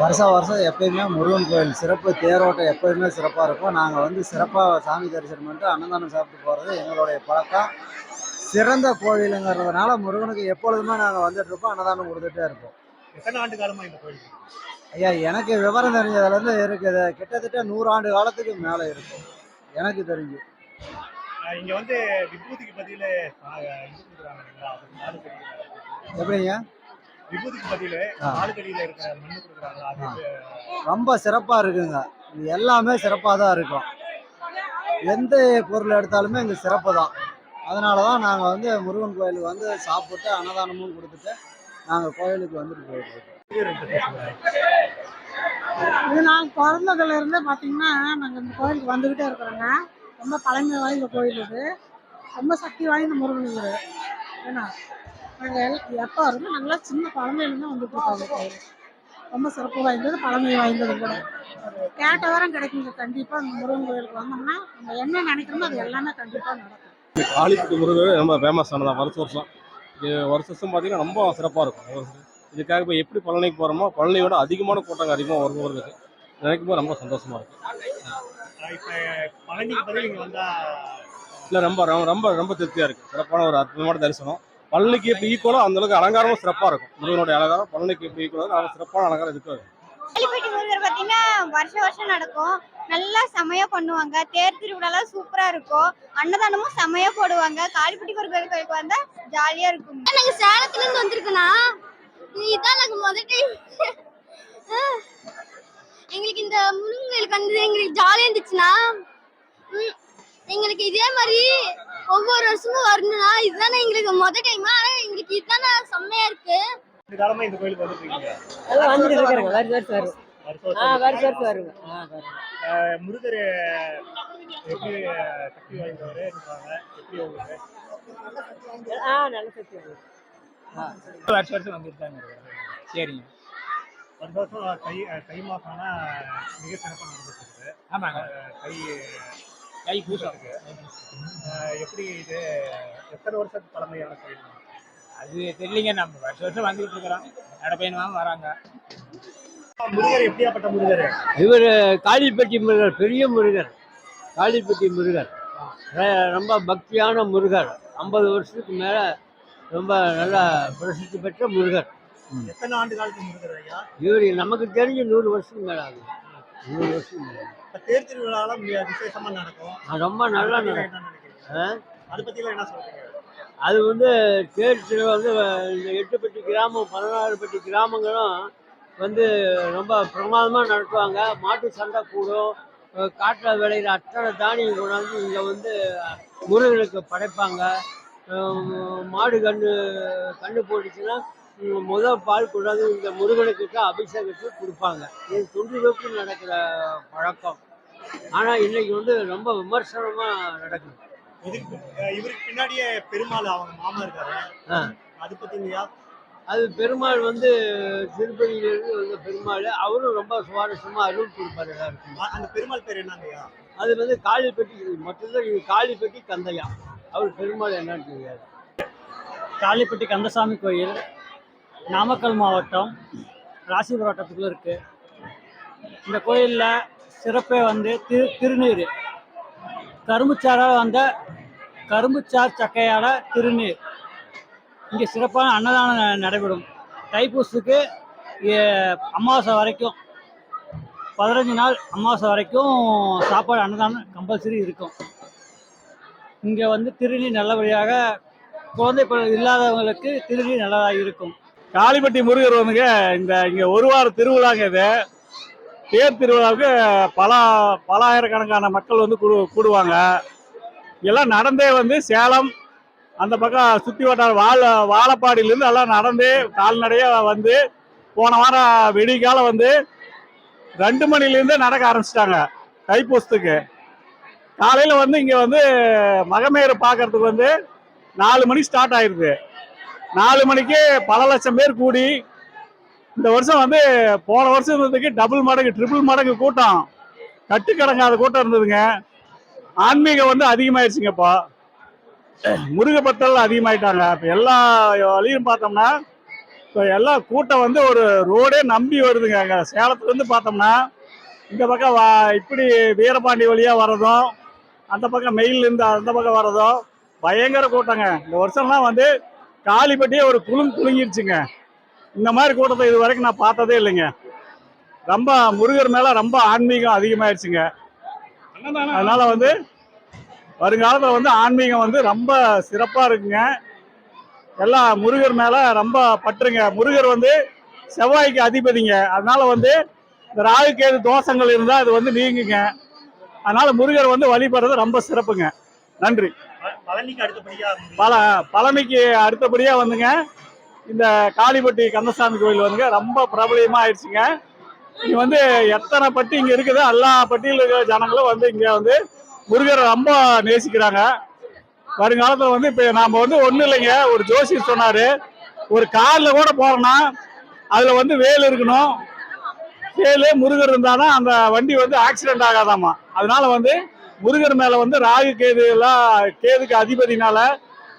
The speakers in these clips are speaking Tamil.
வருஷம் வருஷம் எப்பயுமே முருகன் கோயில் சிறப்பு தேரோட்டம் எப்பயுமே சிறப்பாக இருக்கும். நாங்கள் வந்து சிறப்பாக சாமி தரிசனம் பண்ணிட்டு அன்னதானம் சாப்பிட்டு போகிறது எங்களுடைய பழக்கம். சிறந்த கோவிலுங்கிறதுனால முருகனுக்கு எப்பொழுதுமே நாங்கள் வந்துட்டு இருப்போம் அன்னதானம் கொடுத்துட்டே இருப்போம். எத்தனை ஆண்டு காலமா இந்த கோயில் இருக்கு? ஐயா எனக்கு விவரம் தெரிஞ்சதுலேருந்து இருக்குது கிட்டத்தட்ட நூறாண்டு காலத்துக்கு மேலே இருக்கும் எனக்கு தெரிஞ்சு. இங்க வந்து விபூதிக்கு பதில எப்படிங்க? ரொம்ப சிறப்பாக இருக்குங்க. இது எல்லாமே சிறப்பாக தான் இருக்கும். எந்த பொருள் எடுத்தாலுமே இங்கே சிறப்பு தான். அதனால தான் நாங்கள் வந்து முருகன் கோயிலுக்கு வந்து சாப்பிட்டு அன்னதானமும் கொடுத்துட்டு நாங்கள் கோயிலுக்கு வந்துட்டு போயிட்டுருக்கோம் இது நாங்கள் பிறந்ததுல இருந்தே பார்த்தீங்கன்னா நாங்கள் இந்த கோயிலுக்கு வந்துக்கிட்டே இருக்கிறோங்க. ரொம்ப பழமை வாய்ந்த கோயில் இது. ரொம்ப சக்தி வாய்ந்த முருகன் இது. ஏன்னா நாங்கள் எப்போ இருந்து நாங்களாம் சின்ன குழந்தையிலேருந்து வந்துட்டு இருக்கோம் அந்த கோயில் ரொம்ப சிறப்பு வாய்ந்தது பழமை வாய்ந்தது கூட. கேட்ட வாரம் கிடைக்குங்க. கண்டிப்பாக அந்த முருகன் கோயிலுக்கு வந்தோம்னா நம்ம என்ன நினைக்கிறோமோ அது எல்லாமே கண்டிப்பாக நடக்கும். காளிப்பட்டி முருகர் ரொம்ப ஃபேமஸ் ஆனதான் வருஷம் வருஷம். இது வருஷம் வருஷம் பார்த்தீங்கன்னா ரொம்ப சிறப்பாக இருக்கும். இதுக்காக இப்போ எப்படி பழனிக்கு போகிறோமோ பழனியோட அதிகமான கூட்டங்க அதிகமாக வரும் வருது நினைக்கும் போது ரொம்ப சந்தோஷமா இருக்கும் இல்லை ரொம்ப ரொம்ப ரொம்ப ரொம்ப திருப்தியாக இருக்குது சிறப்பான ஒரு அற்புதமான தரிசனம். பழனிக்கு எப்படி ஈக்குவலோ அந்த அளவுக்கு அலங்காரமும் சிறப்பாக இருக்கும். முருகனுடைய அலங்காரம் பழனிக்கு எப்படி ஈக்குவலோ அது சிறப்பான அலங்காரம் இருக்காது காளிப்பட்டி முருகர் பார்த்தீங்கன்னா வருஷம் வருஷம் நடக்கும். நல்லா செமையா பண்ணுவாங்க. தேர் திருவிழாலாம் சூப்பரா இருக்கும். அன்னதானமும் செமையா போடுவாங்க. காளிப்பட்டி முருகர் கோயிலுக்கு வந்தா ஜாலியா இருக்கும். நாங்க சேலத்துல இருந்து வந்திருக்கோம்னா இதான் நாங்க முதல் டைம் எங்களுக்கு இந்த முருங்கலுக்கு வந்து எங்களுக்கு ஜாலியா இருந்துச்சுன்னா ம், எங்களுக்கு இதே மாதிரி ஒவ்வொரு வருஷமும் வரணும்னா இதுதானே எங்களுக்கு முதல் டைம் ஆனா எங்களுக்கு இதுதானே செம்மையா இருக்கு. ரெண்டு காலமா இந்த கோயிலுக்கு வந்துட்டு இருக்கீங்க எல்லாம் வந்துட்டு இருக்கிறாங்க வருஷம் வருஷம் வரும் வருஷம் ஆ வருஷம் வருஷம் வருங்க ஆ முருகர் எப்படி சக்தி வாய்ந்தவர் இருக்காங்க எப்படி உங்களுக்கு? ஆ நல்ல சக்தி வருஷம் வருஷம் இருக்காரு. சரிங்க. வருஷம் வருஷம் தை தை மாசம்னா மிக சிறப்பாக நடந்துட்டு இருக்கு. ஆமாங்க. தை கை பூசம் அஹ் எப்படி இது எத்தனை வருஷத்துக்கு பழமையான கோயில்? அது தெரியலங்க நம்ம வருஷம் வருஷம் வந்துட்டு இருக்கிறோம். நடப்பயணமாக வராங்க. முருகர் எப்படியாப்பட்ட முருகர்? இவர் காளிப்பட்டி முருகர் பெரிய முருகர். காளிப்பட்டி முருகர். ரொம்ப பக்தியான முருகர். ஐம்பது வருஷத்துக்கு மேலே ரொம்ப நல்லா பிரசித்தி பெற்ற முருகர். எத்தனை ஆண்டு காலத்து முருகர் ஐயா? இவர் நமக்கு தெரிஞ்சு நூறு வருஷத்துக்கு மேலே ஆகுது. தேர் திருவிழாலாம் விசேஷமா நடக்கும். ரொம்ப நல்லா நடக்கும்? அதை பத்திலாம் என்ன சொல்றீங்க? அது வந்து தேர் திருவிழா வந்து இந்த எட்டுப்பட்டி கிராமம் பதினாறுப்பட்டி கிராமங்களும் வந்து ரொம்ப பிரமாதமாக நடத்துவாங்க. மாட்டு சண்டை கூடும் காட்டில் விளையிற அத்தனை தானியம் கொண்டாந்து இங்கே வந்து முருகனுக்கு படைப்பாங்க. மாடு கண்ணு கண்ணு போட்டுச்சுன்னா முதல் பால் கொண்டாந்து இந்த முருகனுக்கு தான் அபிஷேகத்துக்கு கொடுப்பாங்க. இது தொன்றுதொட்டு நடக்கிற பழக்கம். ஆனால் இன்னைக்கு வந்து ரொம்ப விமர்சனமாக நடக்குது. இதுக்கு இவருக்கு பின்னாடியே பெருமாள் அவங்க மாமா இருக்காரு. அது பத்திங்கய்யா அது பெருமாள் வந்து திருப்பதியிலிருந்து வந்த பெருமாள். அவரும் ரொம்ப சுவாரஸ்யமா அருள் கொடுப்பாரு எல்லாருக்கும். அந்த பெருமாள் பேர் என்னங்கய்யா அது வந்து காளிப்பட்டி மொத்தத்தில் இது காளிப்பட்டி கந்தையா. அவர் பெருமாள் என்னன்னு தெரியாது. காளிப்பட்டி கந்தசாமி கோயில் நாமக்கல் மாவட்டம் ராசிபுரம் வட்டத்துக்குள்ள இருக்கு. இந்த கோயிலில் சிறப்பே வந்து திரு திருநீர். கரும்புச்சாரால் வந்த கரும்புச்சார் சக்கையால திருநீர். இங்கே சிறப்பான அன்னதானம் நடைபெறும். தைப்பூசுக்கு அமாவாசை வரைக்கும் பதினஞ்சு நாள் அமாவாசை வரைக்கும் சாப்பாடு அன்னதானம் கம்பல்சரி இருக்கும். இங்கே வந்து திருநீர் நல்லபடியாக குழந்தை இல்லாதவங்களுக்கு திருநீர் நல்லதாக இருக்கும். காளிப்பட்டி முருகர் வந்துங்க இந்த இங்கே ஒரு வார திருவிழாங்க இது. தேர் திருவிழாவுக்கு பல பல ஆயிரக்கணக்கான மக்கள் வந்து கூடு கூடுவாங்க. எல்லாம் நடந்தே வந்து சேலம் அந்த பக்கம் சுற்றி வட்டார வாழ வாழப்பாடியிலேருந்து எல்லாம் நடந்தே கால்நடையாக வந்து போன வாரம் வெடிக்காலம் வந்து ரெண்டு மணிலேருந்தே நடக்க ஆரம்பிச்சிட்டாங்க தைப்பூசத்துக்கு காலையில் வந்து இங்கே வந்து மகமேறு பார்க்கறதுக்கு வந்து நாலு மணி ஸ்டார்ட் ஆயிடுது நாலு மணிக்கு பல லட்சம் பேர் கூடி இந்த வருஷம் வந்து போன வருஷம் இருந்ததுக்கு டபுள் மடங்கு ட்ரிபிள் மடங்கு கூட்டம். கட்டுக்கடங்காத கூட்டம் இருந்ததுங்க. ஆன்மீகம் வந்து அதிகமாயிடுச்சுங்க இப்போ முருக அதிகமாயிட்டாங்க. இப்போ எல்லா வழியும் பார்த்தோம்னா இப்போ எல்லா கூட்டம் வந்து ஒரு ரோடே நம்பி வருதுங்க. அங்கே சேலத்துலேருந்து பார்த்தோம்னா இந்த பக்கம் வா இப்படி வீரபாண்டி வழியாக வர்றதும் அந்த பக்கம் மெயிலேருந்து அந்த பக்கம் வர்றதும் பயங்கர கூட்டங்க. இந்த வருஷம்லாம் வந்து காலிப்பட்டியே ஒரு குலுங் குலுங்கிருச்சுங்க. இந்த மாதிரி கூட்டத்தை இது வரைக்கும் நான் பார்த்ததே இல்லைங்க. ரொம்ப முருகர் மேலே ரொம்ப ஆன்மீகம் அதிகமாயிருச்சுங்க. அதனால வந்து வருங்காலத்தில் வந்து ஆன்மீகம் வந்து ரொம்ப சிறப்பாக இருக்குங்க. எல்லாம் முருகர் மேலே ரொம்ப பற்றுங்க. முருகர் வந்து செவ்வாய்க்கு அதிபதிங்க. அதனால வந்து இந்த ராகுக்கேது தோஷங்கள் இருந்தால் அது வந்து நீங்குங்க. அதனால முருகர் வந்து வழிபடுறது ரொம்ப சிறப்புங்க. நன்றி. பழனிக்கு அடுத்தபடியா பல பழமைக்கு அடுத்தபடியாக வந்துங்க. இந்த காளிப்பட்டி கந்தசாமி கோயில் வந்துங்க. ரொம்ப பிரபலியமா ஆயிடுச்சுங்க. இங்க வந்து எத்தனை பட்டி இங்கே இருக்குதோ? எல்லா பட்டியில் இருக்கிற ஜனங்களும் வந்து இங்கே வந்து முருகரை ரொம்ப நேசிக்கிறாங்க. வருங்காலத்தில் வந்து இப்போ நாம் வந்து ஒன்றும் இல்லைங்க. ஒரு ஜோசி சொன்னார். ஒரு காரில் கூட போகிறோன்னா அதில் வந்து வேல் இருக்கணும். வேலு முருகர் இருந்தால் அந்த வண்டி வந்து ஆக்சிடென்ட் ஆகாதாமா. அதனால வந்து முருகர் மேலே வந்து ராகு கேது எல்லாம் கேதுக்கு அதிபதினால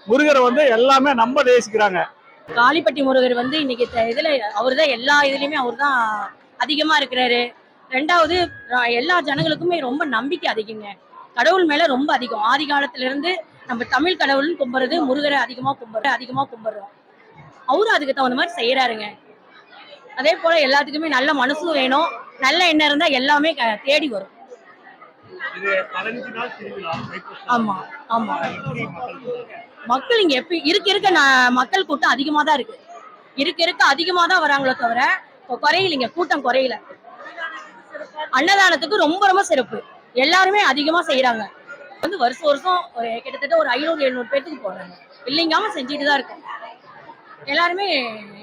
முருகரை வந்து எல்லாமே நம்ப தேசிக்கிறாங்க காளிப்பட்டி முருகர் வந்து இன்னைக்கு த- இதுல அவர் தான் எல்லா இதுலயுமே அவர் தான் அதிகமா இருக்கிறாரு. ரெண்டாவது எல்லா ஜனங்களுக்குமே ரொம்ப நம்பிக்கை அதிகங்க. கடவுள் மேல ரொம்ப அதிகம். ஆதி காலத்துல இருந்து நம்ம தமிழ் கடவுள்னு கும்பிடுறது முருகரை அதிகமா கும்பிடுற அதிகமா கும்பிடுறோம் அவரும் அதுக்கு தகுந்த மாதிரி செய்யறாருங்க அதே போல எல்லாத்துக்குமே நல்ல மனசும் வேணும். நல்ல எண்ணம் இருந்தா எல்லாமே தேடி வரும் இது பதினஞ்சு நாள் திருவிழா தைப்பூசம். ஆமா ஆமா. எப்படி மக்கள் இங்க எப்ப இருக்க இருக்க மக்கள் கூட்டம் அதிகமா தான் இருக்கு. இருக்க இருக்க அதிகமா தான் வராங்களோ தவிர குறையிலைங்க கூட்டம் குறையல. அன்னதானத்துக்கு ரொம்ப ரொம்ப சிறப்பு. எல்லாருமே அதிகமா செய்யறாங்க வந்து வருஷம் வருஷம் ஒரு கிட்டத்தட்ட ஒரு ஐநூறு எழுநூறு பேர்த்துக்கு போடுறாங்க. இல்லைங்காம செஞ்சுட்டு தான் இருக்கோம். எல்லாருமே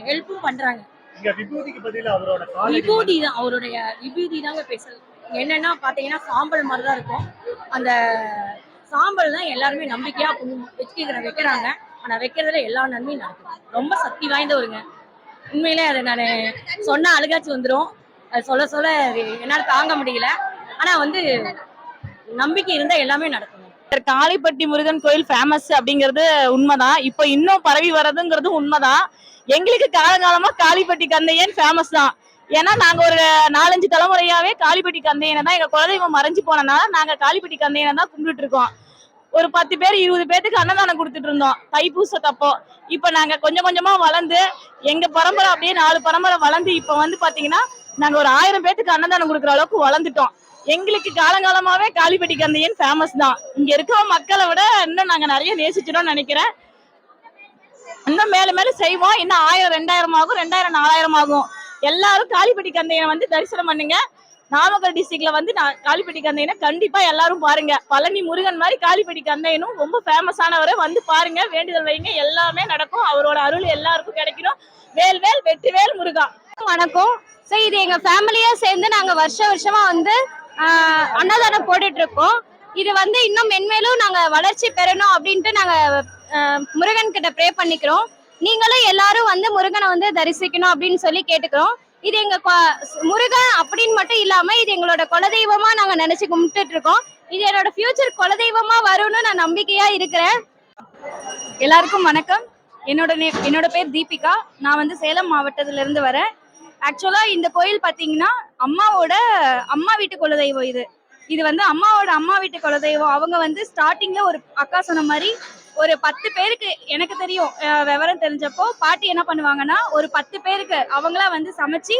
ஹெல்ப்பும் பண்றாங்க. விபூதி தான் அவருடைய விபூதி தாங்க பேசல். என்னன்னா பார்த்தீங்கன்னா சாம்பல் மாதிரி தான் இருக்கும். அந்த சாம்பல் தான் எல்லாருமே நம்பிக்கையாக வச்சுக்கிற வைக்கிறாங்க. ஆனால் வைக்கிறதுல எல்லா நன்மையும் நடக்கும் ரொம்ப சக்தி வாய்ந்தவருங்க. உண்மையிலே அதை நான் சொன்ன அழுகாச்சு வந்துடும் அது சொல்ல சொல்ல என்னால் தாங்க முடியல. ஆனா வந்து நம்பிக்கை இருந்தால் எல்லாமே நடக்கும். காளிப்பட்டி முருகன் கோயில் ஃபேமஸ் அப்படிங்கிறது உண்மைதான். இப்போ இன்னும் பரவி வர்றதுங்கிறது உண்மைதான். எங்களுக்கு காலகாலமா காளிப்பட்டி கந்தையன் ஃபேமஸ் தான். ஏன்னா நாங்க ஒரு நாலஞ்சு தலைமுறையாவே காளிப்பட்டி கந்தையனை தான் எங்க குலதெய்வம் மறைஞ்சு போனனால நாங்க காளிப்பட்டி கந்தையனை தான் கும்பிட்டு இருக்கோம். ஒரு பத்து பேர் இருபது பேத்துக்கு அன்னதானம் கொடுத்துட்டு இருந்தோம். தைப்பூசத்தப்போ இப்ப நாங்க கொஞ்சம் கொஞ்சமா வளர்ந்து எங்க பரம்பரை அப்படியே நாலு பரம்பரை வளர்ந்து இப்ப வந்து பாத்தீங்கன்னா நாங்க ஒரு ஆயிரம் பேத்துக்கு அன்னதானம் கொடுக்குற அளவுக்கு வளர்ந்துட்டோம். எங்களுக்கு காலங்காலமாவே காளிப்பட்டி கந்தையன் ஃபேமஸ் தான். இங்க இருக்கிற மக்களை விட இன்னும் நாங்க நிறைய நேசிச்சிடோம்னு நினைக்கிறேன். இன்னும் மேல மேல செய்வோம். இன்னும் ஆயிரம் ரெண்டாயிரம் ஆகும் ரெண்டாயிரம் நாலாயிரம் ஆகும். எல்லாரும் காளிப்பட்டி கந்தையனை வந்து தரிசனம் பண்ணுங்க. நாமக்கல் டிஸ்ட்ரிக்ட்ல வந்து நான் காளிப்பட்டி கந்தையனை கண்டிப்பா எல்லாரும் பாருங்க. பழனி முருகன் மாதிரி காளிப்பட்டி கந்தையனும் ரொம்ப ஃபேமஸானவரை வந்து பாருங்க. வேண்டுதல் வைங்க. எல்லாமே நடக்கும். அவரோட அருள் எல்லாருக்கும் கிடைக்கணும். வேல் வேல் வெற்றி வேல் முருகா. வணக்கம். ஸோ இது எங்க ஃபேமிலியா சேர்ந்து நாங்க வருஷ வருஷமா வந்து அன்னதானம் போட்டுட்டு இருக்கோம். இது வந்து இன்னும் மென்மேலும் நாங்க வளர்ச்சி பெறணும் அப்படின்ட்டு நாங்க முருகன் கிட்ட ப்ரே பண்ணிக்கிறோம். நீங்களும் எல்லாரும் வந்து முருகனை வந்து தரிசிக்கணும் அப்படின்னு சொல்லி கேட்டுக்கிறோம். இது எங்க முருகன் அப்படின்னு மட்டும் இல்லாம இது எங்களோட குலதெய்வமா நாங்க நினைச்சு கும்பிட்டு இருக்கோம். இது என்னோட ஃபியூச்சர் குலதெய்வமா வரும்னு நான் நம்பிக்கையா இருக்கிறேன். எல்லாருக்கும் வணக்கம். என்னோட நே என்னோட பேர் தீபிகா. நான் வந்து சேலம் மாவட்டத்துல இருந்து வரேன் ஆக்சுவலா இந்த கோயில் பாத்தீங்கன்னா அம்மாவோட அம்மா வீட்டு குலதெய்வம் இது. இது வந்து அம்மாவோட அம்மா வீட்டு குலதெய்வம். அவங்க வந்து ஸ்டார்டிங்ல ஒரு அக்கா சொன்ன மாதிரி ஒரு பத்து பேருக்கு எனக்கு தெரியும் விவரம் தெரிஞ்சப்போ பாட்டி என்ன பண்ணுவாங்கன்னா ஒரு பத்து பேருக்கு அவங்களா வந்து சமைச்சு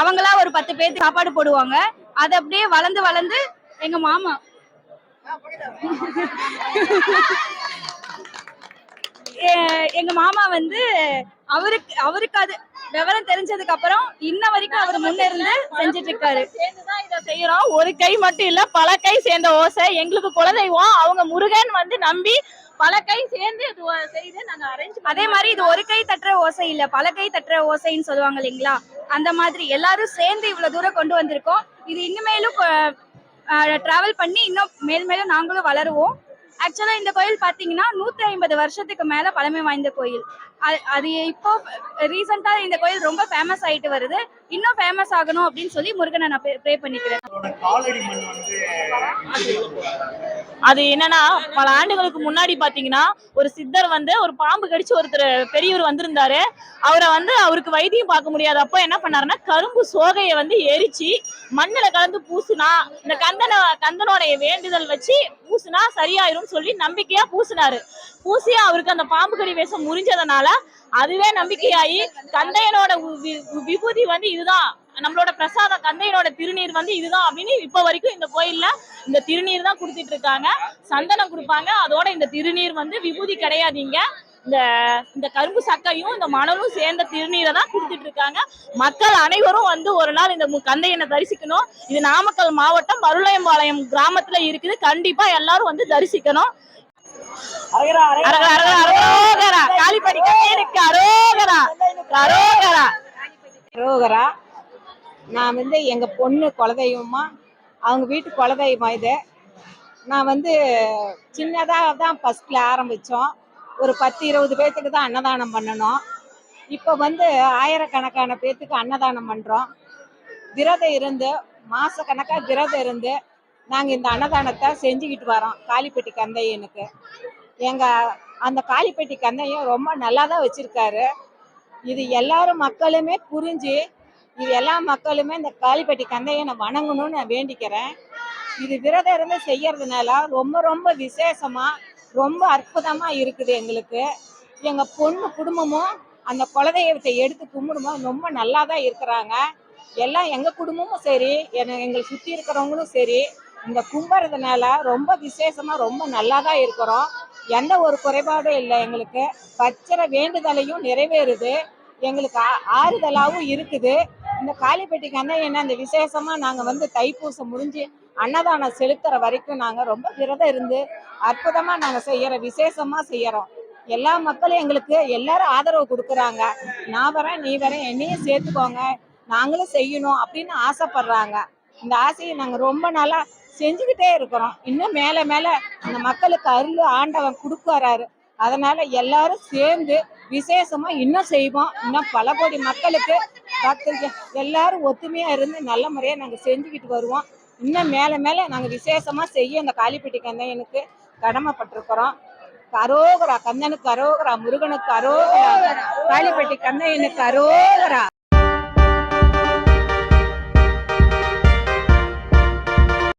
அவங்களா ஒரு பத்து பேருக்கு சாப்பாடு போடுவாங்க. அது அப்படியே வளர்ந்து வளர்ந்து எங்க மாமா. எங்க மாமா வந்து அவருக்கு அவருக்கு அது விவரம் தெரிஞ்சதுக்கு அப்புறம் இன்ன வரைக்கும் அவர் முன்னிருந்து செஞ்சுட்டு இருக்காரு செய்யறோம். ஒரு கை மட்டும் இல்ல பல கை சேர்ந்த ஓசை. எங்களுக்கு குலதெய்வம் அவங்க முருகன் வந்து நம்பி பல கை சேர்ந்து செய்து நாங்க அரேஞ்ச் அதே மாதிரி இது ஒரு கை தட்டுற ஓசை இல்ல பல கை தட்டுற ஓசைன்னு சொல்லுவாங்க இல்லைங்களா? அந்த மாதிரி எல்லாரும் சேர்ந்து இவ்வளவு தூரம் கொண்டு வந்திருக்கோம். இது இனிமேலும் டிராவல் பண்ணி இன்னும் மேல் மேலும் நாங்களும் வளருவோம். ஆக்சுவலா இந்த கோயில் பாத்தீங்கன்னா நூத்தி ஐம்பது வருஷத்துக்கு மேல பழமை வாய்ந்த கோயில். அது- அது இப்போ ரீசெண்டா இந்த கோயில் ரொம்ப ஃபேமஸ் ஆயிட்டு வருது. இன்னும் ஃபேமஸ் ஆகணும் அப்படின்னு சொல்லி முருகனை நான் ப்ரே பண்ணிக்கிறேன். அது என்னன்னா பல ஆண்டுகளுக்கு முன்னாடி பாத்தீங்கன்னா ஒரு சித்தர் வந்து ஒரு பாம்பு கடிச்சு ஒருத்தர் பெரியவர் வந்திருந்தாரு. அவரை வந்து அவருக்கு வைத்தியம் பார்க்க முடியாத. அப்போ என்ன பண்ணாருன்னா கரும்பு சோகையை வந்து எரிச்சு மண்ணுல கலந்து பூசுனா இந்த கந்தன கந்தனோடைய வேண்டுதல் வச்சு பூசுனா சரியாயிரும் சொல்லி நம்பிக்கையா பூசினாரு. பூசி அவருக்கு அந்த பாம்பு கடி வேஷம் முறிஞ்சதுனால அதுவே நம்பிக்கையாகி கந்தையனோட வி- விபூதி வந்து இதுதான். நம்மளோட பிரசாதம் கந்தையனோட திருநீர் வந்து இதுதான் அப்படின்னு இப்ப வரைக்கும் இந்த கோயில்ல இந்த திருநீர் தான் கொடுத்துட்டு இருக்காங்க. சந்தனம் கொடுப்பாங்க. அதோட இந்த திருநீர் வந்து விபூதி கிடையாதீங்க. இந்த இந்த கரும்பு சக்கையும் இந்த மணலும் சேர்ந்த திருநீரை தான் கொடுத்துட்டு இருக்காங்க. மக்கள் அனைவரும் வந்து ஒரு நாள் இந்த கந்தையனை தரிசிக்கணும். இது நாமக்கல் மாவட்டம் மருளையம்பாளையம் கிராமத்துல இருக்குது. கண்டிப்பா எல்லாரும் வந்து தரிசிக்கணும். அரகரா, அரகரா, அரோகரா. காளிப்படி கந்தையனுக்கு அரோகரா. அரோகரா. ரோகரா நான் வந்து எங்கள் பொண்ணு குலதெய்வமா அவங்க வீட்டு குலதெய்வம் இது. நான் வந்து சின்னதாக தான் ஃபஸ்ட்டில் ஆரம்பித்தோம் ஒரு பத்து இருபது பேர்த்துக்கு தான் அன்னதானம் பண்ணணும். இப்போ வந்து ஆயிரக்கணக்கான பேர்த்துக்கு அன்னதானம் பண்ணுறோம் விரதம் இருந்து மாதக்கணக்காக விரதம் இருந்து நாங்கள் இந்த அன்னதானத்தை செஞ்சுக்கிட்டு வரோம் காளிப்பட்டி கந்தையனுக்கு. எங்கள் அந்த காளிப்பட்டி கந்தையும் ரொம்ப நல்லா தான் வச்சுருக்காரு. இது எல்லாரும் மக்களுமே புரிஞ்சு இது எல்லா மக்களுமே இந்த காளிப்பட்டி கந்தையனை வணங்கணும்னு நான் வேண்டிக்கிறேன். இது விரதம் இருந்து செய்யறதுனால ரொம்ப ரொம்ப விசேஷமா ரொம்ப அற்புதமா இருக்குது எங்களுக்கு. எங்க பொண்ணு குடும்பமும் அந்த குலதெய்வத்தை எடுத்து கும்பிடும்போது ரொம்ப நல்லா தான் இருக்கிறாங்க. எல்லாம் எங்கள் குடும்பமும் சரி எங்களை சுற்றி இருக்கிறவங்களும் சரி இந்த கும்புறதுனால ரொம்ப விசேஷமாக ரொம்ப நல்லா தான் இருக்கிறோம். எந்த ஒரு குறைபாடும் இல்லை எங்களுக்கு. பச்சரை வேண்டுதலையும் நிறைவேறுது. எங்களுக்கு ஆ- இருக்குது. இந்த காளிப்பட்டிக்கு வந்து என்ன அந்த விசேஷமாக நாங்கள் வந்து தைப்பூசம் முடிஞ்சு அன்னதானம் செலுத்துற வரைக்கும் நாங்கள் ரொம்ப விரதம் இருந்து அற்புதமாக நாங்கள் செய்கிற விசேஷமாக செய்கிறோம் எல்லா மக்களும் எங்களுக்கு எல்லாரும் ஆதரவு கொடுக்குறாங்க. நான் வரேன் நீ வரேன் என்னையும் சேர்த்துக்கோங்க. நாங்களும் செய்யணும் அப்படின்னு ஆசைப்படுறாங்க. இந்த ஆசையை நாங்கள் ரொம்ப நாளாக செஞ்சுக்கிட்டே இருக்கிறோம். இன்னும் மேலே மேலே அந்த மக்களுக்கு அருள் ஆண்டவன் கொடுக்குறாரு அதனால எல்லாரும் சேர்ந்து விசேஷமா இன்னும் செய்வோம். இன்னும் பல கோடி மக்களுக்கு பக்தர்கள் எல்லாரும் ஒத்துமையாக இருந்து நல்ல முறையா நாங்க செஞ்சுக்கிட்டு வருவோம். இன்னும் மேல மேல நாங்க விசேஷமா செய்ய இந்த காளிப்பட்டி கந்தையனுக்கு கடமைப்பட்டிருக்கிறோம். அரோகரா கந்தனுக்கு அரோகரா முருகனுக்கு அரோகரா காளிப்பட்டி கந்தையனுக்கு அரோகரா